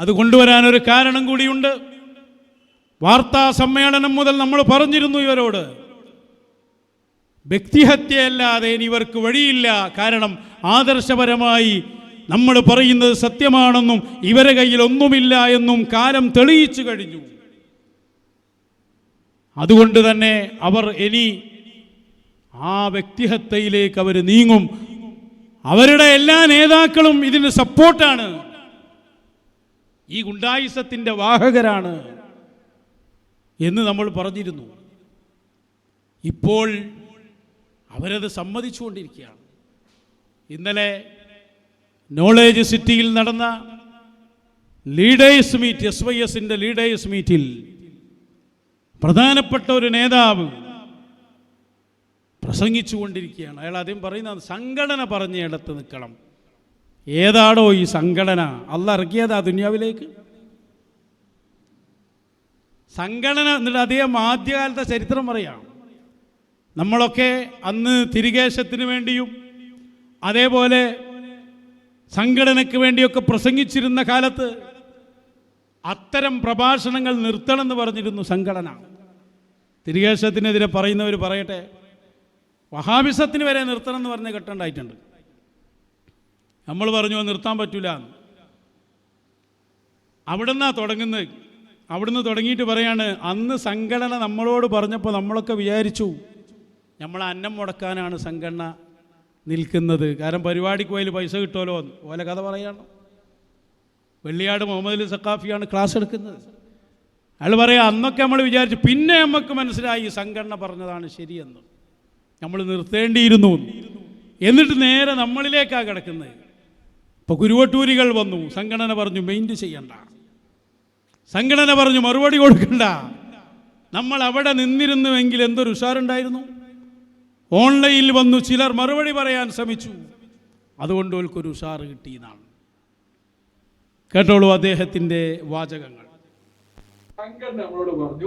അത് കൊണ്ടുവരാനൊരു കാരണം കൂടിയുണ്ട്. വാർത്താ സമ്മേളനം മുതൽ നമ്മൾ പറഞ്ഞിരുന്നു ഇവരോട്. വ്യക്തിഹത്യയല്ലാതെ ഇനി ഇവർക്ക് വഴിയില്ല. കാരണം ആദർശപരമായി നമ്മൾ പറയുന്നത് സത്യമാണെന്നും ഇവരെ കയ്യിൽ ഒന്നുമില്ല എന്നും കാലം തെളിയിച്ചു കഴിഞ്ഞു. അതുകൊണ്ട് തന്നെ അവർ ഇനി ആ വ്യക്തിഹത്യയിലേക്ക് അവർ നീങ്ങും. അവരുടെ എല്ലാ നേതാക്കളും ഇതിന് സപ്പോർട്ടാണ് ഈ ഗുണ്ടായുസത്തിന്റെ വാഹകരാണ് എന്ന് നമ്മൾ പറഞ്ഞിരുന്നു. ഇപ്പോൾ അവരത് സമ്മതിച്ചുകൊണ്ടിരിക്കുകയാണ്. ഇന്നലെ നോളേജ് സിറ്റിയിൽ നടന്ന ലീഡേഴ്സ് മീറ്റ് എസ് വൈ എസിന്റെ ലീഡേഴ്സ് മീറ്റിൽ പ്രധാനപ്പെട്ട ഒരു നേതാവ് പ്രസംഗിച്ചുകൊണ്ടിരിക്കുകയാണ്. അയാൾ ആദ്യം പറയുന്നത് സംഘടന പറഞ്ഞ ഇടത്ത് നിൽക്കണം. ഏതാടോ ഈ സംഘടന? അല്ല ഇറക്കിയതാ ദുനിയാവിലേക്ക്. സംഘടന എന്നിട്ട് അദ്ദേഹം ആദ്യകാലത്തെ ചരിത്രം പറയാം. നമ്മളൊക്കെ അന്ന് തിരികേശത്തിന് വേണ്ടിയും അതേപോലെ സംഘടനയ്ക്ക് വേണ്ടിയൊക്കെ പ്രസംഗിച്ചിരുന്ന കാലത്ത് അത്തരം പ്രഭാഷണങ്ങൾ നിർത്തണമെന്ന് പറഞ്ഞിരുന്നു സംഘടന. തിരികേശത്തിനെതിരെ പറയുന്നവർ പറയട്ടെ വഹാബിസത്തിന് വരെ നിർത്തണം എന്ന് പറഞ്ഞ ഘട്ടമുണ്ടായിട്ടുണ്ട് നമ്മൾ പറഞ്ഞു നിർത്താൻ പറ്റൂല. എന്ന്. അവിടുന്നാ തുടങ്ങുന്നത്. അവിടുന്ന് തുടങ്ങിയിട്ട് പറയാണ് അന്ന് സംഘടന നമ്മളോട് പറഞ്ഞപ്പോൾ നമ്മളൊക്കെ വിചാരിച്ചു നമ്മൾ അന്നം മുടക്കാനാണ് സംഘടന നിൽക്കുന്നത്. കാരണം പരിപാടിക്ക് പോയാൽ പൈസ കിട്ടുമല്ലോ ഓലെ കഥ പറയാണ്. വെള്ളിയാട് മുഹമ്മദ് സക്കാഫിയാണ് ക്ലാസ് എടുക്കുന്നത്. അയാൾ പറയാം അന്നൊക്കെ നമ്മൾ വിചാരിച്ചു പിന്നെ നമുക്ക് മനസ്സിലായി സംഘടന പറഞ്ഞതാണ് ശരിയെന്ന്. നമ്മൾ നിർത്തേണ്ടിയിരുന്നു എന്ന്. എന്നിട്ട് നേരെ നമ്മളിലേക്കാണ് കിടക്കുന്നത്. ഇപ്പോൾ കുരുവട്ടൂരികൾ വന്നു. സംഘടന പറഞ്ഞു മെയിന്റ് ചെയ്യണ്ട. സംഘടന പറഞ്ഞു മറുപടി കൊടുക്കണ്ട. നമ്മൾ അവിടെ നിന്നിരുന്നുവെങ്കിൽ എന്തൊരു ഉഷാറുണ്ടായിരുന്നു? ഓൺലൈനിൽ വന്നു ചിലർ മറുപടി പറയാൻ ശ്രമിച്ചു. അതുകൊണ്ട് ഓൽക്കൊരു ഉഷാറ് കിട്ടിയെന്നാണ് കേട്ടോളൂ അദ്ദേഹത്തിന്റെ വാചകങ്ങൾ. നമ്മളോട് പറഞ്ഞു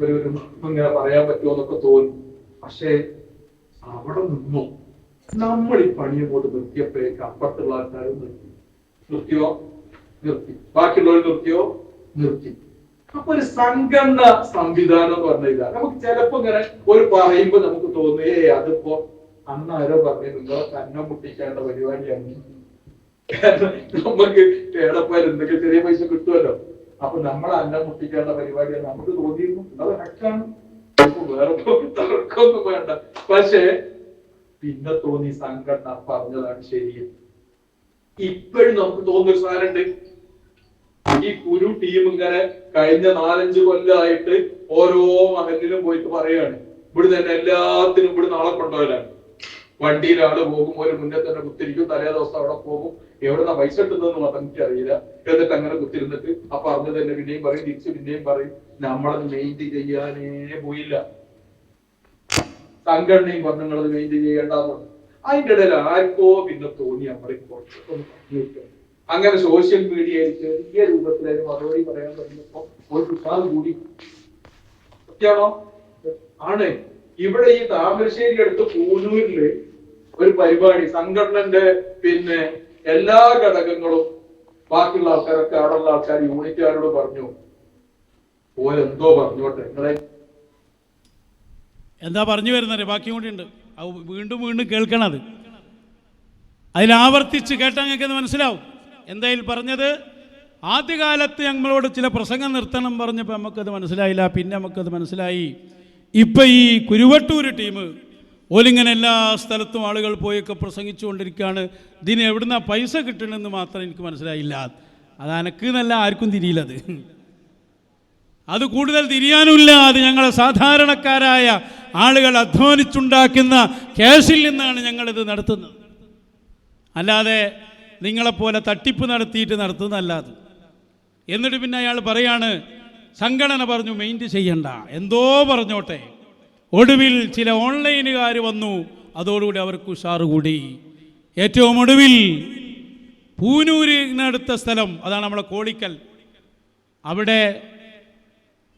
ഒരു ഒരു പറയാൻ പറ്റുമോ എന്നൊക്കെ തോന്നി. പക്ഷേ അവിടെ നിന്നു. നമ്മൾ ഈ പണിയെ അങ്ങോട്ട് നിർത്തിയപ്പോഴേക്ക് അപ്പുറത്തുള്ള ആൾക്കാരും നിർത്തി. നിർത്തിയോ? നിർത്തി. ബാക്കിയുള്ളവർ നിർത്തിയോ? നിർത്തി. അപ്പൊ ഒരു സംഘടന സംവിധാനം എന്ന് പറഞ്ഞ ഇതാണ് നമുക്ക് ചിലപ്പോ ഇങ്ങനെ ഒരു പറയുമ്പോ നമുക്ക് തോന്നുന്നു ഏ അതിപ്പോ അന്ന് ആരോ പറഞ്ഞു നിങ്ങളെ തന്നെ മുട്ടിക്കേണ്ട പരിപാടിയാണ്. കാരണം നമുക്ക് കേടപ്പാൽ എന്തൊക്കെ ചെറിയ പൈസ കിട്ടുമല്ലോ. അപ്പൊ നമ്മൾ അന്നം മുട്ടിക്കേണ്ട പരിപാടിയാണ്. നമുക്ക് തോന്നിയിരുന്നു. അത് ഹക്കാണ് വേറെ തർക്കമൊന്നും വേണ്ട. പക്ഷേ പിന്നെ തോന്നി സംഘടന പറഞ്ഞതാണ് ശരി. ഇപ്പോഴും നമുക്ക് തോന്നുന്ന സാധനമുണ്ട്. ഈ കുരു ടീം ഇങ്ങനെ കഴിഞ്ഞ നാലഞ്ച് കൊല്ലമായിട്ട് ഓരോ മഹലിലും പോയിട്ട് പറയാണ് ഇവിടെ തന്നെ എല്ലാത്തിനും ഇവിടെ നാളെ കൊണ്ടുപോകലാണ്. വണ്ടിയിൽ ആൾ പോകും ഒരു മുന്നേ തന്നെ കുത്തിരിക്കും തലേ ദിവസം അവിടെ പോകും. എവിടെന്നാ പൈസ കിട്ടുന്നതെന്ന് മാത്രം എനിക്കറിയില്ല. എന്നിട്ട് അങ്ങനെ കുത്തിരുന്നിട്ട് ആ പറഞ്ഞത് തന്നെ പിന്നെയും പറയും തിരിച്ച് പിന്നെയും പറയും. നമ്മളത് മെയിൻ ചെയ്യാനേ പോയില്ല. സംഘടനയും പറഞ്ഞു നിങ്ങളത് മെയിന്റ് ചെയ്യേണ്ടെന്ന് അതിന്റെ ഇടയിൽ ആർക്കോ പിന്നെ തോന്നി നമ്മളെ പറഞ്ഞു അങ്ങനെ സോഷ്യൽ മീഡിയയിൽ ചെറിയ രൂപത്തിലായിരുന്നു മറുപടി പറയാൻ തുടങ്ങിയപ്പോ ഒരു ഉഷാറ് കൂടി. സത്യമാണോ? ആണ്. ഇവിടെ ഈ താമരശ്ശേരി അടുത്ത് പൂനൂരിൽ ഒരു പരിപാടി സംഘടനന്റെ പിന്നെ എല്ലാ ഘടകങ്ങളും ബാക്കിയുള്ള ആൾക്കാരൊക്കെ അവിടെയുള്ള ആൾക്കാർ യൂണിറ്റുകാരോട് പറഞ്ഞു. ഓരെന്തോ പറഞ്ഞോട്ടെ. നിങ്ങളെ എന്താ പറഞ്ഞു വരുന്നത്? ബാക്കി കൂടിയുണ്ട് അത് വീണ്ടും വീണ്ടും കേൾക്കണത് അതിലാവർത്തിച്ച് കേട്ടാൽ ഞങ്ങൾക്ക് മനസ്സിലാവും. എന്തായാലും പറഞ്ഞത്? ആദ്യകാലത്ത് ഞങ്ങളോട് ചില പ്രസംഗം നിർത്തണം പറഞ്ഞപ്പോൾ നമുക്കത് മനസ്സിലായില്ല. പിന്നെ നമുക്കത് മനസ്സിലായി. ഇപ്പം ഈ കുരുവട്ടൂർ ടീം ഓലിങ്ങനെ എല്ലാ സ്ഥലത്തും ആളുകൾ പോയൊക്കെ പ്രസംഗിച്ചുകൊണ്ടിരിക്കുകയാണ്. ഇതിന് എവിടുന്ന പൈസ കിട്ടണമെന്ന് മാത്രം എനിക്ക് മനസ്സിലായില്ല. അത് അനക്ക് എന്നല്ല ആർക്കും തിരിയില്ലത് അത് കൂടുതൽ തിരിയാനുമില്ല. അത് ഞങ്ങളെ സാധാരണക്കാരായ ആളുകൾ അധ്വാനിച്ചുണ്ടാക്കുന്ന കേസിൽ നിന്നാണ് ഞങ്ങളിത് നടത്തുന്നത്. അല്ലാതെ നിങ്ങളെപ്പോലെ തട്ടിപ്പ് നടത്തിയിട്ട് നടത്തുന്നതല്ലാതെ എന്നിട്ട് പിന്നെ അയാൾ പറയാണ് സംഘടന പറഞ്ഞു മെയിന്റ് ചെയ്യണ്ട. എന്തോ പറഞ്ഞോട്ടെ. ഒടുവിൽ ചില ഓൺലൈനുകാർ വന്നു. അതോടുകൂടി അവർക്ക് ഉഷാറ് കൂടി. ഏറ്റവും ഒടുവിൽ പൂനൂരിനടുത്ത സ്ഥലം അതാണ് നമ്മളെ കോളിക്കൽ. അവിടെ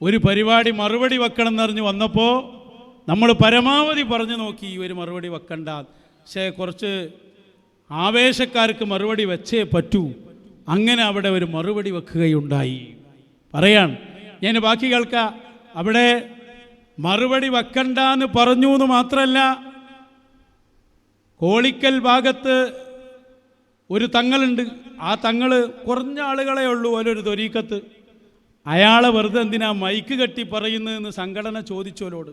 ഒരു പരിപാടി മറുപടി വെക്കണം എന്നറിഞ്ഞ് വന്നപ്പോൾ നമ്മൾ പരമാവധി പറഞ്ഞു നോക്കി ഒരു മറുപടി വെക്കണ്ട. പക്ഷേ കുറച്ച് ആവേശക്കാർക്ക് മറുപടി വെച്ചേ പറ്റൂ. അങ്ങനെ അവിടെ ഒരു മറുപടി വെക്കുകയുണ്ടായി. പറയാൻ ഞാൻ ബാക്കി കേൾക്ക. അവിടെ മറുപടി വെക്കണ്ട എന്ന് പറഞ്ഞു എന്ന് മാത്രമല്ല കോളിക്കൽ ഭാഗത്ത് ഒരു തങ്ങളുണ്ട് ആ തങ്ങൾ കുറഞ്ഞ ആളുകളെ ഉള്ളൂ ഓരോരു തൊരീക്കത്ത് അയാളെ വെറുതെ എന്തിനാ മൈക്ക് കെട്ടി പറയുന്നതെന്ന് സംഘടന ചോദിച്ചോലോട്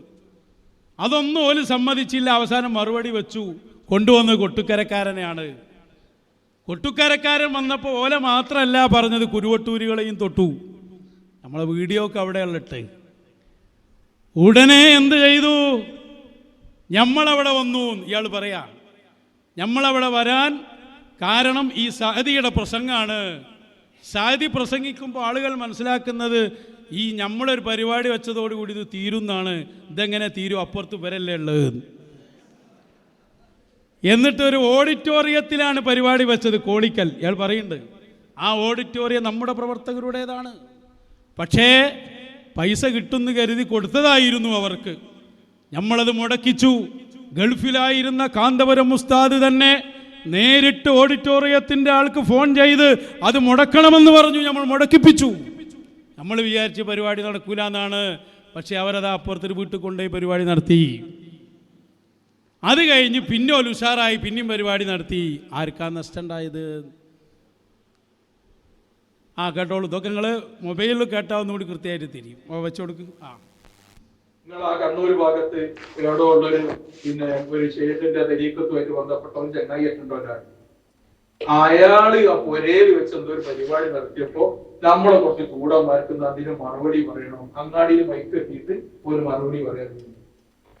അതൊന്നും ഓൽ സമ്മതിച്ചില്ല. അവസാനം മറുപടി വെച്ചു. കൊണ്ടുവന്ന് കൊട്ടുക്കരക്കാരനെയാണ്. കൊട്ടുക്കരക്കാരൻ വന്നപ്പോൾ ഓല മാത്രമല്ല പറഞ്ഞത് കുരുവട്ടൂരുകളെയും തൊട്ടു. നമ്മളെ വീഡിയോ ഒക്കെ അവിടെ ഉള്ളിട്ട് ഉടനെ എന്ത് ചെയ്തു? ഞമ്മളവിടെ വന്നു ഇയാൾ പറയാ. ഞമ്മളവിടെ വരാൻ കാരണം ഈ സഹദിയുടെ പ്രസംഗമാണ്. സഹദി പ്രസംഗിക്കുമ്പോൾ ആളുകൾ മനസ്സിലാക്കുന്നത് ഈ നമ്മളൊരു പരിപാടി വെച്ചതോടുകൂടി ഇത് തീരുന്നാണ്. ഇതെങ്ങനെ തീരും? അപ്പുറത്ത് വരല്ലേ ഉള്ളത്. എന്നിട്ട് ഒരു ഓഡിറ്റോറിയത്തിലാണ് പരിപാടി വെച്ചത് കോളിക്കൽ. ഇയാൾ പറയുന്നുണ്ട് ആ ഓഡിറ്റോറിയം നമ്മുടെ പ്രവർത്തകരുടേതാണ്. പക്ഷേ പൈസ കിട്ടുന്ന കരുതി കൊടുത്തതായിരുന്നു അവർക്ക്. നമ്മളത് മുടക്കിച്ചു. ഗൾഫിലായിരുന്ന കാന്തപുരം മുസ്താദ് തന്നെ നേരിട്ട് ഓഡിറ്റോറിയത്തിന്റെ ആൾക്ക് ഫോൺ ചെയ്ത് അത് മുടക്കണമെന്ന് പറഞ്ഞു നമ്മൾ മുടക്കിപ്പിച്ചു. നമ്മൾ വിചാരിച്ച് പരിപാടി നടക്കൂല എന്നാണ്. പക്ഷേ അവരത് അപ്പുറത്തൊരു വീട്ടിൽ കൊണ്ടുപോയി പരിപാടി നടത്തി. അത് കഴിഞ്ഞ് പിന്നെ ഒരു ഉഷാറായി പിന്നെയും പരിപാടി നടത്തി. ആർക്കാ നഷ്ടം ഉണ്ടായത് ആ കേട്ടോളൂ. ഇതൊക്കെ നിങ്ങൾ മൊബൈലിൽ കേട്ടാൽ ഒന്നുകൂടി കൃത്യമായിട്ട് തിരിയും വെച്ചു കൊടുക്കും ആ. നിങ്ങൾ ആ കണ്ണൂർ ഭാഗത്ത് എവിടെ ഉള്ളൊരു പിന്നെ ഒരു ഷെയ്ഡിന്റെ തെരീക്കത്തുമായിട്ട് ബന്ധപ്പെട്ട ഒരു ചങ്ങായി ആയിട്ടുണ്ടോ ഒരാൾ അയാൾ ആ വെച്ച് എന്തോ ഒരു പരിപാടി നടത്തിയപ്പോ നമ്മളെ കുറച്ച് മാറ്റുന്ന അതിന് മറുപടി പറയണം. അങ്ങാടിയിൽ മൈക്ക് എത്തിയിട്ട് ഒരു മറുപടി പറയണം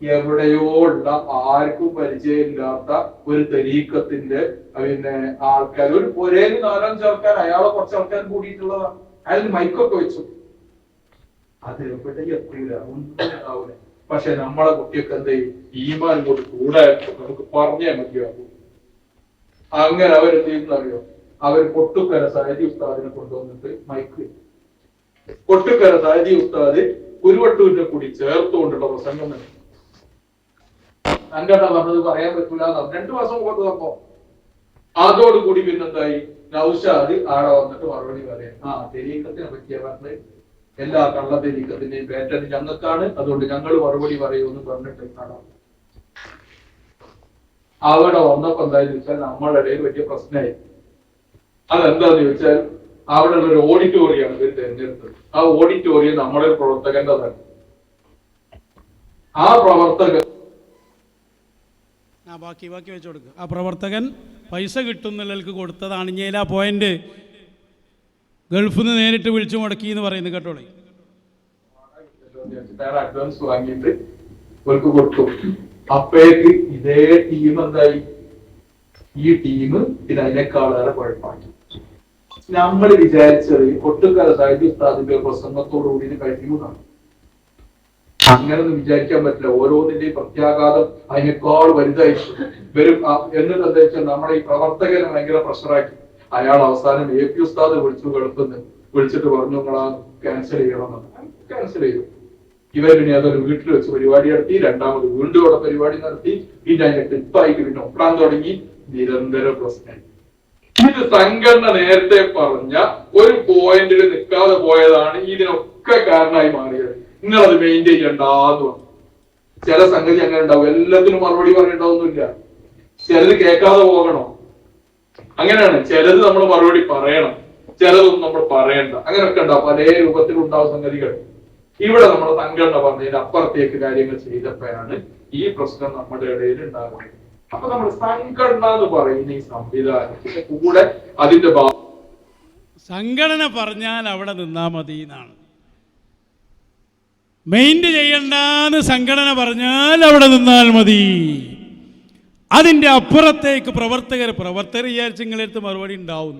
എവിടെയോ ഉള്ള ആർക്കും പരിചയമില്ലാത്ത ഒരു തെരീക്കത്തിന്റെ പിന്നെ ആൾക്കാർ ഒരു ഒരേ നാലഞ്ച് ആൾക്കാർ അയാളെ കുറച്ച് ആൾക്കാർ കൂടിയിട്ടുള്ളതാണ്. അയാൾ മൈക്കൊക്കെ വെച്ചു. അത് എവിടെ എത്തൂല ഒന്നും ഉണ്ടാവൂല പക്ഷെ നമ്മളെ കുട്ടിയൊക്കെ എന്ത് ഈമാൻ കൊണ്ട് കൂടെ നമുക്ക് പറഞ്ഞേ മതിയാകും. അങ്ങനെ അവരെന്ത് ചെയ്യുന്നറിയോ അവർ പൊട്ടുക്കര സഹജി ഉസ്താദിനെ കൊണ്ടുവന്നിട്ട് മൈക്ക് പൊട്ടുക്കര സഹജി ഉസ്താദ് കുരുവട്ടൂരിനെ കൂടി ചേർത്തുകൊണ്ടുള്ള പ്രസംഗം തന്നെ. സംഘടന പറഞ്ഞത് പറയാൻ പറ്റൂല. രണ്ടു മാസം കൊണ്ട് കൊടുത്തപ്പോ അതോടുകൂടി പിന്നെന്തായി? നൗഷാദ് ആടെ വന്നിട്ട് മറുപടി പറയാം ആ തെരീക്കത്തിനെ പറ്റിയ പറഞ്ഞത്. എല്ലാ കള്ള തെരീക്കത്തിന്റെയും പേറ്റന്റ് ഞങ്ങൾക്കാണ്. അതുകൊണ്ട് ഞങ്ങൾ മറുപടി പറയുമെന്ന് പറഞ്ഞിട്ട് കാണാം. അവിടെ വന്നപ്പോ എന്തായെന്ന് വെച്ചാൽ നമ്മളുടെ ഇടയിൽ വലിയ പ്രശ്നമായി. അതെന്താന്ന് ചോദിച്ചാൽ അവിടെ ഒരു ഓഡിറ്റോറിയമാണ് ഇവർ തിരഞ്ഞെടുത്തത്. ആ ഓഡിറ്റോറിയം നമ്മുടെ പ്രവർത്തകന്റെതാണ് ആ പ്രവർത്തകൻ ആ ബാക്കി ബാക്കി വെച്ചു കൊടുക്കുക ആ പ്രവർത്തകൻ പൈസ കിട്ടുന്നവർക്ക് കൊടുത്തതാണ്. ഇനി ആ പോയിന്റ് ഗൾഫിൽ നിന്ന് നേരിട്ട് വിളിച്ചു മുടക്കി എന്ന് പറയുന്നത് കേട്ടോളെ. അഡ്വാൻസ് വാങ്ങിയിട്ട് കൊടുത്തു. അപ്പോഴേക്ക് ഇതേ ടീം എന്തായി? ഈ ടീം അതിനേക്കാളേറെ കുഴപ്പമാക്കി നമ്മൾ വിചാരിച്ചത് ഒട്ടുകാല സാഹിത്യ ഉസ്താദിന്റെ പ്രസംഗത്തോടുകൂടി ഇത് കഴിയുന്നതാണ് അങ്ങനൊന്നും വിചാരിക്കാൻ പറ്റില്ല. ഓരോന്നിന്റെയും പ്രത്യാഘാതം അതിനേക്കാൾ വലുതായി വരും എന്നിട്ട് എന്താ വെച്ചാൽ നമ്മളെ ഈ പ്രവർത്തകനെ ഭയങ്കര പ്രഷറാക്കി അയാൾ അവസാനം എ പി ഉസ്താദ് വിളിച്ചു കേൾക്കുന്നു വിളിച്ചിട്ട് പറഞ്ഞു നിങ്ങളാ ക്യാൻസൽ ചെയ്യണമെന്ന്. ക്യാൻസൽ ചെയ്തു. ഇവർ പിന്നെ അതൊരു വീട്ടിൽ വെച്ച് പരിപാടി നടത്തി രണ്ടാമത് വീണ്ടും അവിടെ പരിപാടി നടത്തി പിന്നെ അതിന്റെ ക്ലിപ്പായിട്ട് പിന്നെ ഒപ്പാൻ തുടങ്ങി. നിരന്തര പ്രശ്നം. ഇത് സംഘടന നേരത്തെ പറഞ്ഞ ഒരു പോയിന്റിൽ നിൽക്കാതെ പോയതാണ് ഇതിനൊക്കെ കാരണമായി മാറിയത്. നിങ്ങൾ അത് മെയിന്റെയിൻ ചെയ്യണ്ടാന്ന് പറഞ്ഞു. ചില സംഗതി അങ്ങനെ ഉണ്ടാവും. എല്ലാത്തിനും മറുപടി പറയണ്ടാവുന്നില്ല ചിലത് കേൾക്കാതെ പോകണോ? അങ്ങനെയാണ്. ചിലത് നമ്മൾ മറുപടി പറയണം. ചിലതൊന്നും നമ്മൾ പറയണ്ട. അങ്ങനെയൊക്കെ ഉണ്ടാവും. പല രൂപത്തിലുണ്ടാവും സംഗതികൾ. ഇവിടെ നമ്മൾ സംഘടന പറഞ്ഞതിന് അപ്പുറത്തേക്ക് കാര്യങ്ങൾ ചെയ്തപ്പോഴാണ് ഈ പ്രശ്നം നമ്മുടെ ഇടയിൽ ഉണ്ടാകുന്നത് അപ്പൊ നമ്മൾ സംഘടന എന്ന് പറയുന്ന ഈ സംവിധാനത്തിന്റെ കൂടെ അതിന്റെ സംഘടന പറഞ്ഞാൽ അവിടെ നിന്നാ മതി എന്നാണ്. മെയിന്റ് ചെയ്യണ്ടെന്ന് സംഘടന പറഞ്ഞാൽ അവിടെ നിന്നാൽ മതി. അതിന്റെ അപ്പുറത്തേക്ക് പ്രവർത്തകർ പ്രവർത്തകർ വിചാരിച്ച് നിങ്ങളെടുത്ത് മറുപടി ഉണ്ടാവും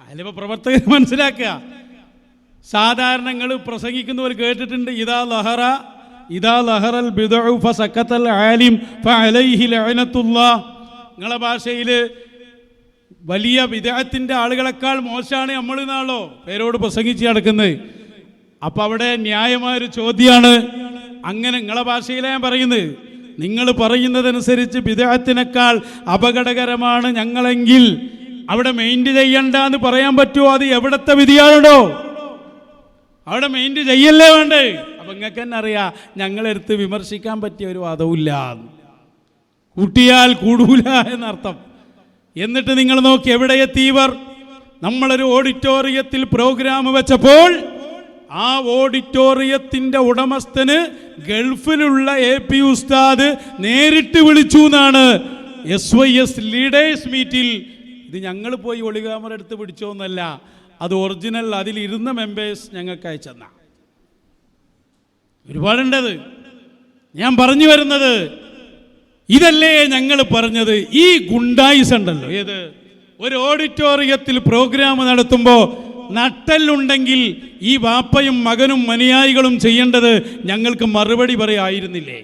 അതിലിപ്പോൾ പ്രവർത്തകർ മനസ്സിലാക്കുക. സാധാരണ നിങ്ങൾ പ്രസംഗിക്കുന്നവർ കേട്ടിട്ടുണ്ട് ഇതാ ലഹറ ഇതാ ലഹറൽ ആലിം നിങ്ങളെ ഭാഷയിൽ വലിയ വിദേഹത്തിന്റെ ആളുകളെക്കാൾ മോശമാണ് നമ്മൾ എന്നാണല്ലോ പേരോട് പ്രസംഗിച്ച് നടക്കുന്നത്. അപ്പം അവിടെ ന്യായമായൊരു ചോദ്യമാണ് അങ്ങനെ നിങ്ങളെ ഭാഷയിലാണ് ഞാൻ പറയുന്നത്. നിങ്ങൾ പറയുന്നതനുസരിച്ച് വിദേഹത്തിനേക്കാൾ അപകടകരമാണ് ഞങ്ങളെങ്കിൽ അവിടെ മെയിന്റ് ചെയ്യണ്ട എന്ന് പറയാൻ പറ്റുമോ? അത് എവിടത്തെ വിധിയാണോ അവിടെ മെയിന്റ് ചെയ്യല്ലേ വേണ്ടേ? അപ്പം നിങ്ങൾക്ക് തന്നെ അറിയാം ഞങ്ങളെടുത്ത് വിമർശിക്കാൻ പറ്റിയ ഒരു വാദവുമില്ല. കൂട്ടിയാൽ കൂടൂല എന്നർത്ഥം. എന്നിട്ട് നിങ്ങൾ നോക്കി എവിടെ എത്തിയവർ നമ്മളൊരു ഓഡിറ്റോറിയത്തിൽ പ്രോഗ്രാം വെച്ചപ്പോൾ ആ ഓഡിറ്റോറിയത്തിന്റെ ഉടമസ്ഥന് ഗൾഫിലുള്ള എ പി ഉസ്താദ് നേരിട്ട് വിളിച്ചു എന്നാണ് എസ് വൈ എസ് ലീഡേഴ്സ് മീറ്റിൽ ഇത് ഞങ്ങൾ പോയി ഒളികാമറ എടുത്ത് പിടിച്ചോന്നല്ല അത് ഒറിജിനൽ അതിലിരുന്ന മെമ്പേഴ്സ് ഞങ്ങൾക്ക് അയച്ചെന്ന ഒരുപാടുണ്ടത് ഞാൻ പറഞ്ഞു വരുന്നത് ഇതല്ലേ ഞങ്ങൾ പറഞ്ഞത്. ഈ ഗുണ്ടായിസ് ഉണ്ടല്ലോ. ഏത്? ഒരു ഓഡിറ്റോറിയത്തിൽ പ്രോഗ്രാം നടത്തുമ്പോൾ നട്ടലുണ്ടെങ്കിൽ ഈ വാപ്പയും മകനും അനുയായികളും ചെയ്യേണ്ടത് ഞങ്ങൾക്ക് മറുപടി പറയായിരുന്നില്ലേ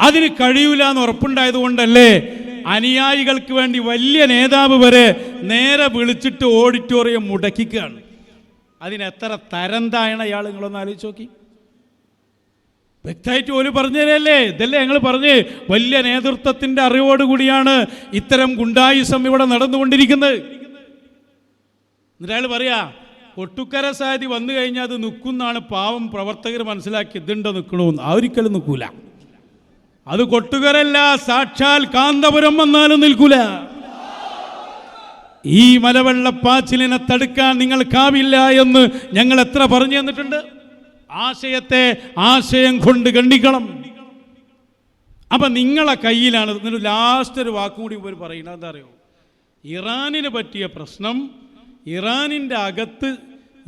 അതിന് കഴിയൂല എന്ന് ഉറപ്പുണ്ടായത് കൊണ്ടല്ലേ അനുയായികൾക്ക് വേണ്ടി വലിയ നേതാവ് വരെ നേരെ വിളിച്ചിട്ട് ഓഡിറ്റോറിയം മുടക്കിക്കുകയാണ് അതിനെത്ര തരം താഴണ ഇയാൾ നിങ്ങളൊന്ന് ആലോചിച്ച് നോക്കി. വ്യക്തമായിട്ട് ഓൽ പറഞ്ഞതല്ലേ ഇതല്ലേ ഞങ്ങൾ പറഞ്ഞ് വലിയ നേതൃത്വത്തിന്റെ അറിവോടുകൂടിയാണ് ഇത്തരം ഗുണ്ടായുസം ഇവിടെ നടന്നുകൊണ്ടിരിക്കുന്നത്. എന്നിട്ട് അയാൾ പറയാ കൊട്ടുക്കര സാരി വന്നു കഴിഞ്ഞാൽ അത് നിൽക്കുന്നാണ് പാവം പ്രവർത്തകർ മനസ്സിലാക്കി ഇതുണ്ടോ നിൽക്കണമെന്ന് ആ ഒരിക്കലും നിൽക്കൂല. അത് കൊട്ടുകരല്ല സാക്ഷാൽ കാന്തപുരം വന്നാലും നിൽക്കൂല. ഈ മലവെള്ളപ്പാച്ചിലിനെ തടുക്കാൻ നിങ്ങൾക്കാവില്ല എന്ന് ഞങ്ങൾ എത്ര പറഞ്ഞു തന്നിട്ടുണ്ട്? ആശയത്തെ ആശയം കൊണ്ട് ഗണ്ണിക്കണം അപ്പൊ നിങ്ങളെ കയ്യിലാണ് ലാസ്റ്റ് ഒരു വാക്കും കൂടി ഇവർ പറയുന്നത് എന്താ അറിയോ? ഇറാനിന് പറ്റിയ പ്രശ്നം ഇറാനിന്റെ അകത്ത്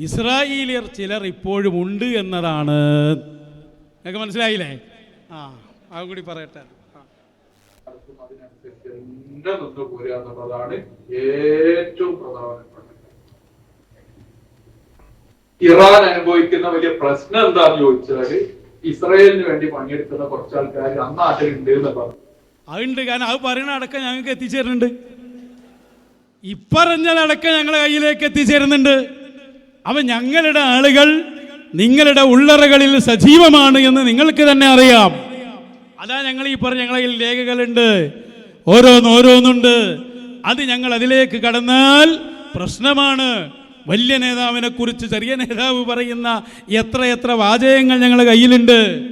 ഇസ്രായേലിയർ ചിലർ ഇപ്പോഴും ഉണ്ട് എന്നതാണ്. നിങ്ങൾക്ക് മനസ്സിലായില്ലേ? ആ അത് കൂടി പറയട്ടെ. ഏറ്റവും ഇറാൻ അനുഭവിക്കുന്ന വലിയ പ്രശ്നം എന്താണെന്ന് ചോദിച്ചാൽ ഇസ്രായേലിന് വേണ്ടി പണിയെടുക്കുന്ന കുറച്ച് ആൾക്കാർ അന്ന് നാട്ടിലുണ്ട് എന്ന് പറഞ്ഞു അതുണ്ട്. കാരണം അത് പറയണ അടക്കം ഞങ്ങൾക്ക് എത്തിച്ചേരുന്നുണ്ട്. ഇപ്പറഞ്ഞതടക്കം ഞങ്ങളെ കയ്യിലേക്ക് എത്തിച്ചേരുന്നുണ്ട്. അവ ഞങ്ങളുടെ ആളുകൾ നിങ്ങളുടെ ഉള്ളറകളിൽ സജീവമാണ് എന്ന് നിങ്ങൾക്ക് തന്നെ അറിയാം. അതാ ഞങ്ങൾ ഈ പറഞ്ഞ ഞങ്ങളെ കയ്യിൽ രേഖകളുണ്ട്. ഓരോന്ന് ഓരോന്നുണ്ട്. അത് ഞങ്ങൾ അതിലേക്ക് കടന്നാൽ പ്രശ്നമാണ്. വലിയ നേതാവിനെ കുറിച്ച് ചെറിയ നേതാവ് പറയുന്ന എത്ര എത്ര വാചകങ്ങൾ ഞങ്ങളുടെ കയ്യിലുണ്ട്.